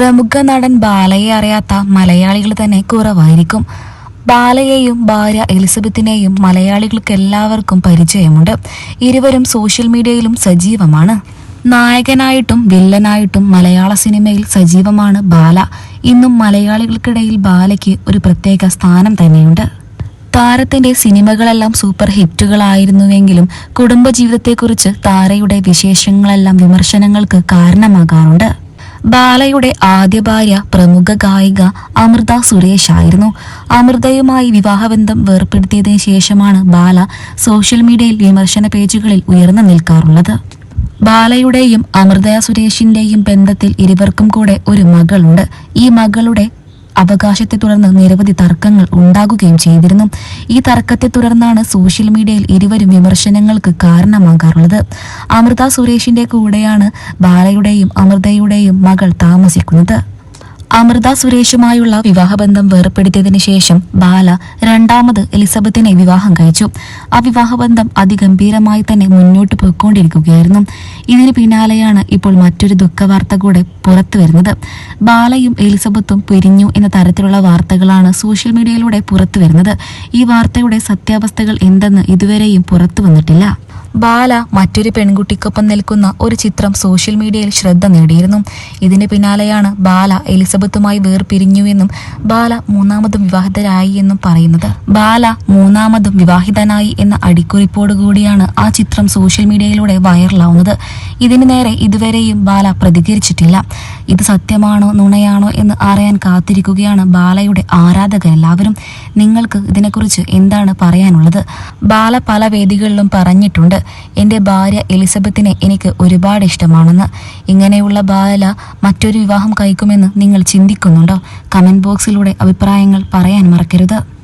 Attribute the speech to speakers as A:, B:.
A: പ്രമുഖ നടൻ ബാലയെ അറിയാത്ത മലയാളികൾ തന്നെ കുറവായിരിക്കും. ബാലയെയും ഭാര്യ എലിസബത്തിനെയും മലയാളികൾക്ക് എല്ലാവർക്കും പരിചയമുണ്ട്. ഇരുവരും സോഷ്യൽ മീഡിയയിലും സജീവമാണ്. നായകനായിട്ടും വില്ലനായിട്ടും മലയാള സിനിമയിൽ സജീവമാണ് ബാല. ഇന്നും മലയാളികൾക്കിടയിൽ ബാലയ്ക്ക് ഒരു പ്രത്യേക സ്ഥാനം തന്നെയുണ്ട്. താരത്തിന്റെ സിനിമകളെല്ലാം സൂപ്പർ ഹിറ്റുകളായിരുന്നുവെങ്കിലും കുടുംബജീവിതത്തെക്കുറിച്ച് താരയുടെ വിശേഷങ്ങളെല്ലാം വിമർശനങ്ങൾക്ക് കാരണമാകാറുണ്ട്. ബാലയുടെ ആദ്യ ഭാര്യ പ്രമുഖ ഗായിക അമൃത സുരേഷ് ആയിരുന്നു. അമൃതയുമായി വിവാഹബന്ധം വേർപ്പെടുത്തിയതിനു ശേഷമാണ് ബാല സോഷ്യൽ മീഡിയയിൽ വിമർശന പേജുകളിൽ ഉയർന്നു നിൽക്കാറുള്ളത്. ബാലയുടെയും അമൃത സുരേഷിന്റെയും ബന്ധത്തിൽ ഇരുവർക്കും കൂടെ ഒരു മകളുണ്ട്. ഈ മകളുടെ അവകാശത്തെ തുടർന്ന് നിരവധി തർക്കങ്ങൾ ഉണ്ടാകുകയും ചെയ്തിരുന്നു. ഈ തർക്കത്തെ തുടർന്നാണ് സോഷ്യൽ മീഡിയയിൽ ഇരുവരും വിമർശനങ്ങൾക്ക് കാരണമാകാറുള്ളത്. അമൃത സുരേഷിന്റെ കൂടെയാണ് ബാലയുടെയും അമൃതയുടെയും മകൾ താമസിക്കുന്നത്. അമൃത സുരേഷുമായുള്ള വിവാഹബന്ധം വേർപ്പെടുത്തിയതിനു ശേഷം ബാല രണ്ടാമത് എലിസബത്തിനെ വിവാഹം കഴിച്ചു. ആ വിവാഹബന്ധം അതിഗംഭീരമായി തന്നെ മുന്നോട്ട് പോയിക്കൊണ്ടിരിക്കുകയായിരുന്നു. ഇതിന് പിന്നാലെയാണ് ഇപ്പോൾ മറ്റൊരു ദുഃഖവാർത്ത കൂടെ പുറത്തു വരുന്നത്. ബാലയും എലിസബത്തും പിരിഞ്ഞു എന്ന തരത്തിലുള്ള വാർത്തകളാണ് സോഷ്യൽ മീഡിയയിലൂടെ പുറത്തു വരുന്നത്. ഈ വാർത്തയുടെ സത്യാവസ്ഥകൾ എന്തെന്ന് ഇതുവരെയും പുറത്തു വന്നിട്ടില്ല. ബാല മറ്റൊരു പെൺകുട്ടിക്കൊപ്പം നിൽക്കുന്ന ഒരു ചിത്രം സോഷ്യൽ മീഡിയയിൽ ശ്രദ്ധ നേടിയിരുന്നു. ഇതിന് പിന്നാലെയാണ് ബാല എലിസബത്തുമായി വേർപിരിഞ്ഞുവെന്നും ബാല മൂന്നാമതും വിവാഹിതരായി എന്നും പറയുന്നത്. ബാല മൂന്നാമതും വിവാഹിതനായി എന്ന അടിക്കുറിപ്പോട് കൂടിയാണ് ആ ചിത്രം സോഷ്യൽ മീഡിയയിലൂടെ വൈറലാവുന്നത്. ഇതിനു നേരെ ഇതുവരെയും ബാല പ്രതികരിച്ചിട്ടില്ല. ഇത് സത്യമാണോ നുണയാണോ എന്ന് അറിയാൻ കാത്തിരിക്കുകയാണ് ബാലയുടെ ആരാധകരെല്ലാവരും നിങ്ങൾക്ക് ഇതിനെക്കുറിച്ച് എന്താണ് പറയാനുള്ളത്? ബാല പല വേദികളിലും പറഞ്ഞിട്ടുണ്ട്. എന്റെ ഭാര്യ എലിസബത്തിനെ എനിക്ക് ഒരുപാട് ഇഷ്ടമാണെന്ന്. ഇങ്ങനെയുള്ള ബാല മറ്റൊരു വിവാഹം കഴിക്കുമെന്ന് നിങ്ങൾ ചിന്തിക്കുന്നുണ്ടോ? കമന്റ് ബോക്സിലൂടെ അഭിപ്രായങ്ങൾ പറയാൻ മറക്കരുത്.